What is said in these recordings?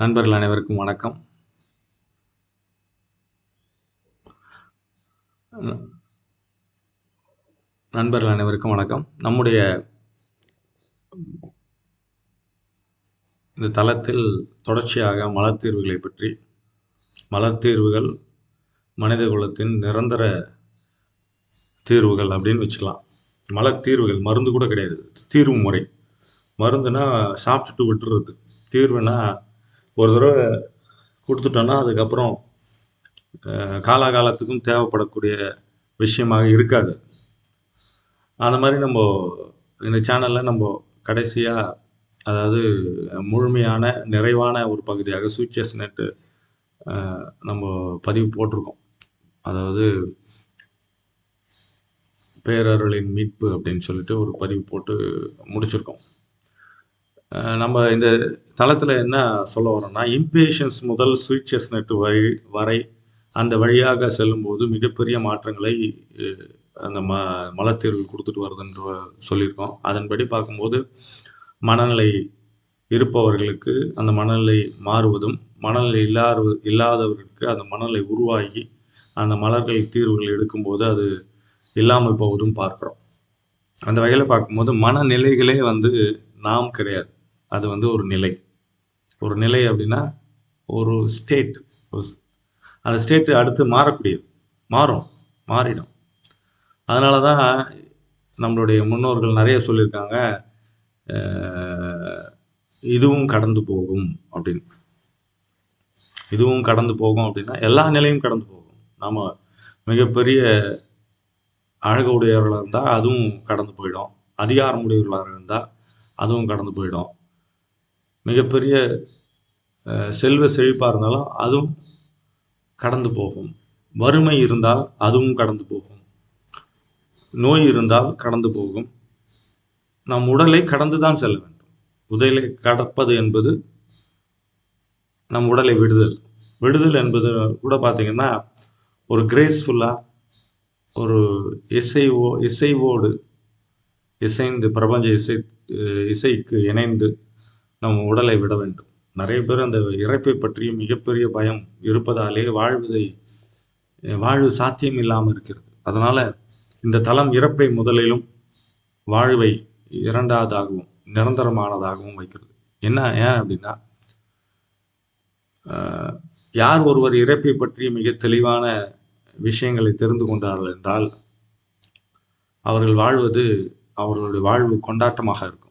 நண்பர்கள் அனைவருக்கும் வணக்கம். நண்பர்கள் அனைவருக்கும் வணக்கம். நம்முடைய இந்த தளத்தில் தொடர்ச்சியாக மலர் தீர்வுகளை பற்றி மலர் தீர்வுகள் மனித குலத்தின் நிரந்தர தீர்வுகள் அப்படின்னு வச்சுக்கலாம். மலர் தீர்வுகள் மருந்து கூட கிடையாது. தீர்வு முறை. மருந்துனா சாப்பிட்டுட்டு விட்டுறது. தீர்வுனா ஒரு தடவை கொடுத்துட்டோன்னா அதுக்கப்புறம் காலாகாலத்துக்கும் தேவைப்படக்கூடிய விஷயமாக இருக்காது. அந்த மாதிரி நம்ம இந்த சேனலில் நம்ம கடைசியாக அதாவது முழுமையான நிறைவான ஒரு பகுதியாக சூச்சஸ் நெட்டு நம்ம பதிவு போட்டிருக்கோம். அதாவது பேரருளின் மீட்பு அப்படின்னு சொல்லிட்டு ஒரு பதிவு போட்டு முடிச்சிருக்கோம். நம்ம இந்த தளத்தில் என்ன சொல்ல வரோம்னா இம்பேஷன்ஸ் முதல் ஸ்வீச்சஸ் நெட் வழி வரை அந்த வழியாக செல்லும்போது மிகப்பெரிய மாற்றங்களை அந்த ம மலத்தீர்வு கொடுத்துட்டு வருதுன்ற சொல்லியிருக்கோம். அதன்படி பார்க்கும்போது மனநிலை இருப்பவர்களுக்கு அந்த மனநிலை மாறுவதும் மனநிலை இல்லாத இல்லாதவர்களுக்கு அந்த மனநிலை உருவாகி அந்த மலர்கள் தீர்வுகள் எடுக்கும்போது அது இல்லாமல் போவதும் பார்க்குறோம். அந்த வகையில் பார்க்கும்போது மனநிலைகளே வந்து நாம் கிடையாது. அது வந்து ஒரு நிலை. ஒரு நிலை அப்படின்னா ஒரு ஸ்டேட் அந்த ஸ்டேட்டு அடுத்து மாறக்கூடியது. மாறும். மாறிடும். அதனால தான் நம்மளுடைய முன்னோர்கள் நிறைய சொல்லியிருக்காங்க இதுவும் கடந்து போகும் அப்படின்னு. இதுவும் கடந்து போகும் அப்படின்னா எல்லா நிலையும் கடந்து போகும். நாம் மிகப்பெரிய அழகுடையவர்களாக இருந்தால் அதுவும் கடந்து போயிடும். அதிகாரம் உடையவர்களாக இருந்தால் அதுவும் கடந்து போயிடும். மிகப்பெரிய செல்வ செழிப்பாக இருந்தாலும் அதுவும் கடந்து போகும். வறுமை இருந்தால் அதுவும் கடந்து போகும். நோய் இருந்தால் கடந்து போகும். நம் உடலை கடந்து தான் செல்ல வேண்டும். உடலை கடப்பது என்பது நம் உடலை விடுதல். விடுதல் என்பது கூட பார்த்தீங்கன்னா ஒரு கிரேஸ்ஃபுல்லாக ஒரு இசைவோ இசைவோடு இசைந்து பிரபஞ்ச இசை இசைக்கு இணைந்து நம் உடலை விட வேண்டும். நிறைய பேர் அந்த இறப்பை பற்றியும் மிகப்பெரிய பயம் இருப்பதாலே வாழ்வதை வாழ்வு சாத்தியம் இல்லாமல் இருக்கிறது. அதனால இந்த தளம் இறப்பை முதலிலும் வாழ்வை இரண்டாவதாகவும் நிரந்தரமானதாகவும் வைக்கிறது. என்ன ஏன் அப்படின்னா யார் ஒருவர் இறப்பை பற்றிய மிக தெளிவான விஷயங்களை தெரிந்து கொண்டார்கள் என்றால் அவர்கள் வாழ்வது அவர்களுடைய வாழ்வு கொண்டாட்டமாக இருக்கும்.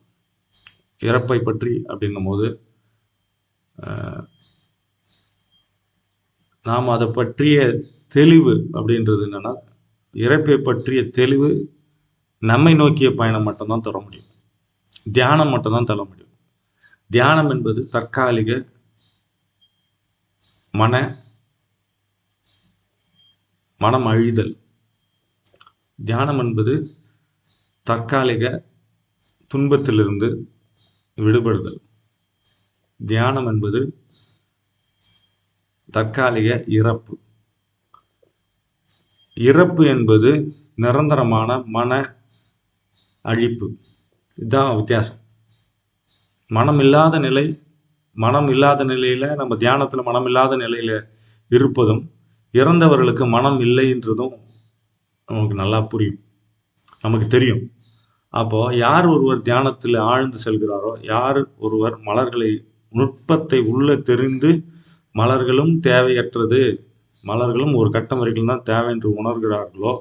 இறப்பை பற்றி அப்படின்னும் போது நாம் அதை பற்றிய தெளிவு அப்படின்றது என்னன்னா இறப்பை பற்றிய தெளிவு நம்மை நோக்கிய பயணம் மட்டும்தான் தர முடியும். தியானம் மட்டும்தான் தர முடியும். தியானம் என்பது தற்காலிக மன மனம் அழிதல். தியானம் என்பது தற்காலிக துன்பத்திலிருந்து விடுபடுதல். தியானம் என்பது தற்காலிக இறப்பு. இறப்பு என்பது நிரந்தரமான மன அழிப்பு. இதுதான் வித்தியாசம். மனம் இல்லாத நிலை மனம் இல்லாத நிலையில் நம்ம தியானத்தில் மனம் இல்லாத நிலையில் இருப்பதும் இறந்தவர்களுக்கு மனம் இல்லைன்றதும் நமக்கு நல்லா புரியும். நமக்கு தெரியும். அப்போ யார் ஒருவர் தியானத்தில் ஆழ்ந்து செல்கிறாரோ யார் ஒருவர் மலர்களை நுட்பத்தை உள்ள தெரிந்து மலர்களும் தேவையற்றது மலர்களும் ஒரு கட்டம் வரைக்கும் தான் தேவை என்று உணர்கிறார்களோ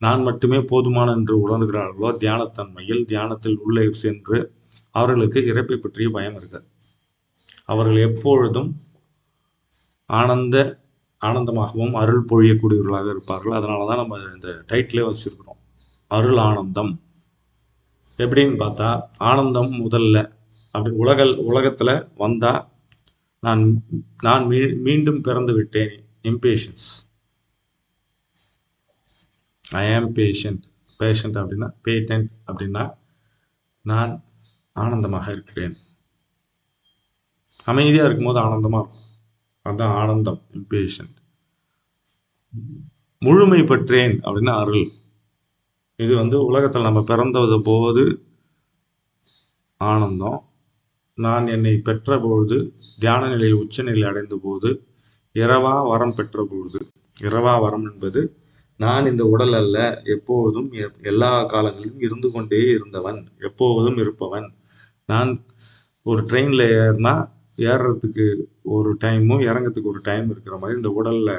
நான் மட்டுமே போதுமான என்று உணர்கிறார்களோ தியானத்தன்மையில் தியானத்தில் உள்ளே சென்று அவர்களுக்கு இறப்பை பற்றிய பயம் இருக்காது. அவர்கள் எப்பொழுதும் ஆனந்த ஆனந்தமாகவும் அருள் பொழியக்கூடியவர்களாக இருப்பார்கள். அதனால தான் நம்ம இந்த டைட்டிலே வச்சுருக்கிறோம். அருள் ஆனந்தம் எப்படின்னு பார்த்தா ஆனந்தம் முதல்ல. அப்படி உலக உலகத்தில் வந்தால் நான் நான் மீ மீண்டும் பிறந்து விட்டேன். இம்பேஷன்ஸ் ஐ ஆம் பேஷண்ட் பேஷண்ட் அப்படின்னா பேட்டன்ட் அப்படின்னா நான் ஆனந்தமாக இருக்கிறேன். அமைதியாக இருக்கும்போது ஆனந்தமாக இருக்கும். அதுதான் ஆனந்தம் இம்பேஷண்ட் முழுமை பெற்றேன் அப்படின்னா அருள். இது வந்து உலகத்தில் நம்ம பிறந்தது போது ஆனந்தம். நான் என்னை பெற்ற பொழுது தியான நிலை உச்சநிலை அடைந்த போது இரவா வரம் பெற்ற பொழுது. இரவா வரம் என்பது நான் இந்த உடல் அல்ல எப்போதும் எல்லா காலங்களிலும் இருந்து கொண்டே இருந்தவன் எப்போதும் இருப்பவன். நான் ஒரு ட்ரெயினில் ஏறினா ஏறுறதுக்கு ஒரு டைமும் இறங்கிறதுக்கு ஒரு டைம் இருக்கிற மாதிரி இந்த உடலில்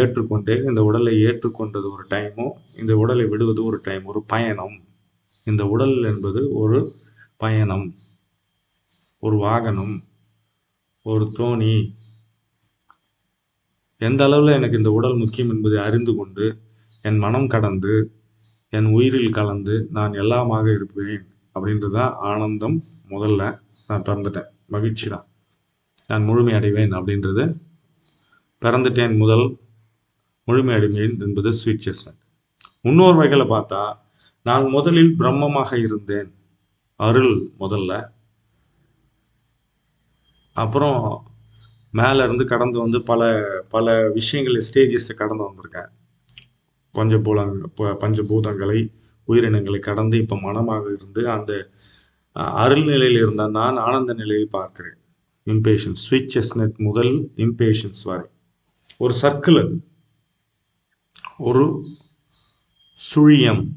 ஏற்றுக்கொண்டே இந்த உடலை ஏற்றுக்கொண்டது ஒரு டைமும் இந்த உடலை விடுவது ஒரு டைம் ஒரு பயணம். இந்த உடல் என்பது ஒரு பயணம் ஒரு வாகனம் ஒரு தோணி. எந்த அளவில் எனக்கு இந்த உடல் முக்கியம் என்பதை அறிந்து கொண்டு என் மனம் கடந்து என் உயிரில் கலந்து நான் எல்லாமாக இருப்பேன் அப்படின்றது தான் ஆனந்தம் முதல்ல நான் பிறந்துட்டேன். மகிழ்ச்சி தான் நான் முழுமை அடைவேன் அப்படின்றது. பிறந்துட்டேன் முதல் முழுமை என்பது ஸ்வீட்சஸ்னட் முன்னோர் வகையில் பார்த்தா நான் முதலில் பிரம்மமாக இருந்தேன். அருள் முதல்ல. அப்புறம் மேல இருந்து கடந்து வந்து பல பல விஷயங்கள் ஸ்டேஜஸை கடந்து வந்திருக்கேன். பஞ்சபூலங்க ப- பஞ்சபூதங்களை உயிரினங்களை கடந்து இப்போ மனமாக இருந்து அந்த அருள் நிலையில் இருந்த நான் ஆனந்த நிலையை பார்க்கிறேன். இம்பேஷன்ஸ் ஸ்வீச்சஸ்னட் முதல் இம்பேஷன்ஸ் வரை. ஒரு சர்க்கிள் அது. ஒரு சுழியம்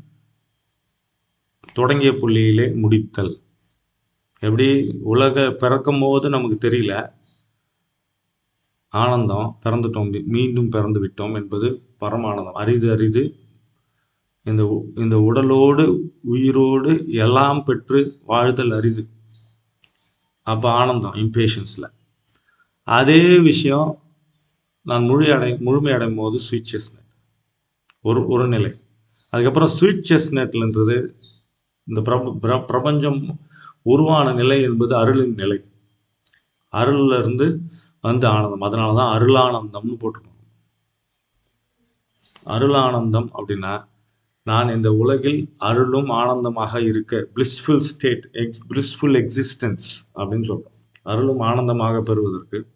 தொடங்கிய புள்ளியிலே முடித்தல். எப்படி உலக பிறக்கும் போது நமக்கு தெரியல. ஆனந்தம் பிறந்துட்டோம் மீண்டும் பிறந்து விட்டோம் என்பது பரமானந்தம். அரிது அரிது. இந்த உ- இந்த உடலோடு உயிரோடு எல்லாம் பெற்று வாழ்தல் அரிது. அப்போ ஆனந்தம் இம்பேஷன்ஸில் அதே விஷயம் நான் முழு அடை முழுமை அடையும் போது சுவிச்சஸ் ஒரு ஒரு நிலை. அதுக்கப்புறம் ஸ்வீட் செஸ்னட்லன்றது இந்த பிரப பிர- பிரபஞ்சம் உருவான நிலை என்பது அருளின் நிலை. அருள்ல இருந்து வந்து ஆனந்தம். அதனால தான் அருளானந்தம்னு போட்டிருக்கோம் அருளானந்தம் அப்படின்னா நான் இந்த உலகில் அருளும் ஆனந்தமாக இருக்க blissful state ex blissful existence அப்படின்னு சொல்கிறோம் அருளும் ஆனந்தமாக பெறுவதற்கு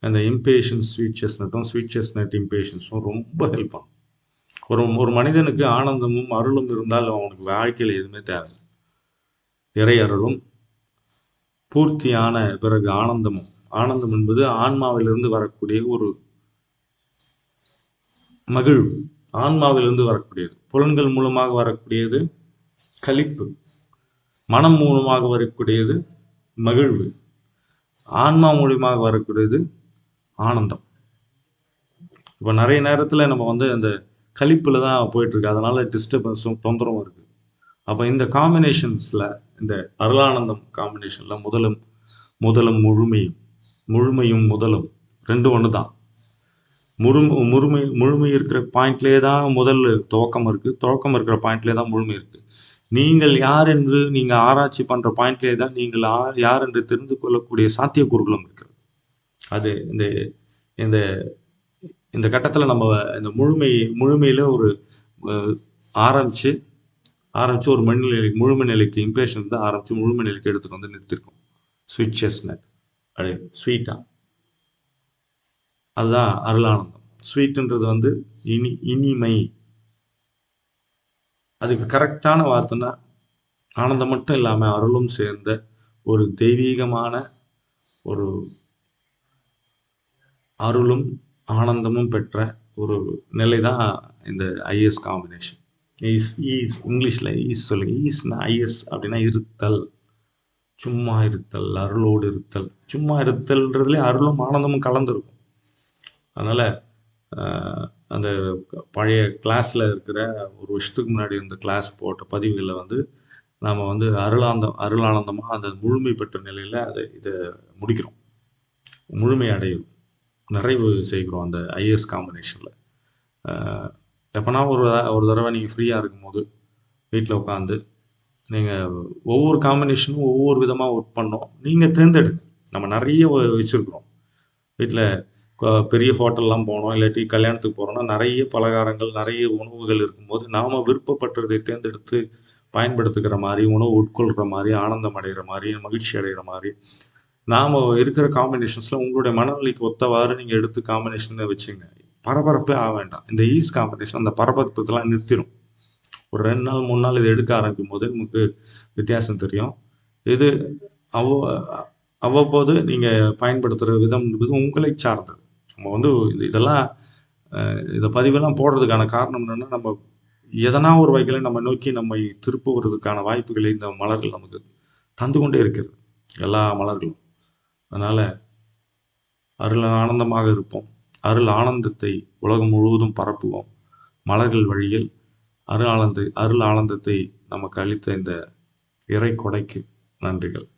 அந்த இம்பேஷன்ஸ் ஸ்வீட் செஸ்னட்டும் ஸ்வீட் செஸ்னட் இம்பேஷன்ஸும் ரொம்ப ஹெல்ப் ஆகும். ஒரு ஒரு மனிதனுக்கு ஆனந்தமும் அருளும் இருந்தால் அவனுக்கு வாழ்க்கையில் எதுவுமே தேவை. இறை அருளும் பூர்த்தியான பிறகு ஆனந்தமும். ஆனந்தம் என்பது ஆன்மாவிலிருந்து வரக்கூடிய ஒரு மகிழ்வு. ஆன்மாவிலிருந்து வரக்கூடியது. புலன்கள் மூலமாக வரக்கூடியது களிப்பு மனம் மூலமாக வரக்கூடியது மகிழ்வு. ஆன்மா மூலியமாக வரக்கூடியது ஆனந்தம். இப்போ நிறைய நேரத்தில் நம்ம வந்து அந்த கழிப்பில் தான் போயிட்டுருக்கு. அதனால் டிஸ்டர்பன்ஸும் தொந்தரவும் இருக்குது அப்போ இந்த காம்பினேஷன்ஸில் இந்த அருளானந்தம் காம்பினேஷனில் முதலும் முதலும் முழுமையும் முழுமையும் முதலும் ரெண்டு ஒன்று தான் முழு முழுமை முழுமை இருக்கிற பாயிண்ட்லேயே தான் முதல் துவக்கம் இருக்குது துவக்கம் இருக்கிற பாயிண்ட்லேயே தான் முழுமை இருக்குது நீங்கள் யார் என்று நீங்கள் ஆராய்ச்சி பண்ணுற பாயிண்ட்லேயே தான் நீங்கள் யார் என்று தெரிந்து கொள்ளக்கூடிய சாத்தியக்கூறுகளும் இருக்கிறது. அது இந்த இந்த இந்த கட்டத்தில் நம்ம இந்த முழுமை முழுமையில் ஒரு ஆரம்பித்து ஆரம்பிச்சு ஆரம்பிச்சு ஒரு மண்நிலை முழுமை நிலைக்கு இம்பேஷன் தான் ஆரம்பித்து முழுமை நிலைக்கு எடுத்துகிட்டு வந்து நிறுத்திருக்கோம். ஸ்வீட் செஸ்னட் அப்படியே ஸ்வீட்டா அதுதான் அருளானந்தம். ஸ்வீட்டுன்றது வந்து இனி இனிமை. அதுக்கு கரெக்டான வார்த்தைன்னா ஆனந்தம் மட்டும் இல்லாமல் அருளும் சேர்ந்த ஒரு தெய்வீகமான ஒரு அருளும் ஆனந்தமும் பெற்ற ஒரு நிலை தான் இந்த ஐஎஸ் காம்பினேஷன் ஈஸ் ஈஸ் இங்கிலீஷில் ஈஸ் சொல்லுங்க ஈஸ்னா ஐஎஸ் அப்படின்னா இருத்தல். சும்மா இருத்தல் அருளோடு இருத்தல். சும்மா இருத்தல்ன்றதுலேயே அருளும் ஆனந்தமும் கலந்துருக்கும். அதனால் அந்த பழைய கிளாஸில் இருக்கிற ஒரு வருஷத்துக்கு முன்னாடி இந்த கிளாஸ் போட்ட பதிவுகளில் வந்து நாம் வந்து அருளாந்தம் அருளானந்தமாக அந்த முழுமை பெற்ற நிலையில் அதை இதை முடிக்கிறோம். முழுமை அடையும் நிறைவு செய்கிறோம் அந்த ஐஎஸ் காம்பினேஷனில் எப்போனா ஒரு ஒரு தடவை நீங்கள் ஃப்ரீயாக இருக்கும்போது வீட்டில் உட்காந்து நீங்கள் ஒவ்வொரு காம்பினேஷனும் ஒவ்வொரு விதமாக ஒர்க் பண்ணோம். நீங்கள் தேர்ந்தெடுங்க. நம்ம நிறைய வச்சுருக்குறோம். வச்சிருக்கிறோம் வீட்டில் பெரிய ஹோட்டல்லாம் போனோம். இல்லாட்டி கல்யாணத்துக்கு போகிறோம்னா நிறைய பலகாரங்கள் நிறைய உணவுகள் இருக்கும்போது நாம் விருப்பப்பட்டதை தேர்ந்தெடுத்து பயன்படுத்துகிற மாதிரி உணவு உட்கொள்கிற மாதிரி ஆனந்தம் அடைகிற மாதிரி மகிழ்ச்சி அடைகிற மாதிரி நாம் இருக்கிற காம்பினேஷன்ஸில் உங்களுடைய மனநிலைக்கு ஒத்தவாறு நீங்கள் எடுத்து காம்பினேஷன் வச்சுங்க. பரபரப்பே ஆக வேண்டாம். இந்த ஈஸ் காம்பினேஷன் அந்த பரபரப்பத்தெல்லாம் நிறுத்திடும் ஒரு ரெண்டு நாள் மூணு நாள் இதை எடுக்க ஆரம்பிக்கும் போது நமக்கு வித்தியாசம் தெரியும். இது அவ்வ அவ்வப்போது நீங்கள் பயன்படுத்துகிற விதம் என்பது உங்களை சார்ந்தது. நம்ம வந்து இதெல்லாம் இதை இந்த பதிவெல்லாம் போடுறதுக்கான காரணம் என்னென்னா நம்ம எதனா ஒரு வகையில் நம்ம நோக்கி நம்மை திருப்புவதற்கான வாய்ப்புகளை இந்த மலர்கள் நமக்கு தந்து கொண்டே இருக்கிறது. எல்லா மலர்களும். அதனால் அருள் ஆனந்தமாக இருப்போம். அருள் ஆனந்தத்தை உலகம் முழுவதும் பரப்புவோம். மலர்கள் வழியில் அருள் ஆனந்த அருள் ஆனந்தத்தை நமக்கு அளித்த இந்த இறை கொடைக்கு நன்றிகள்.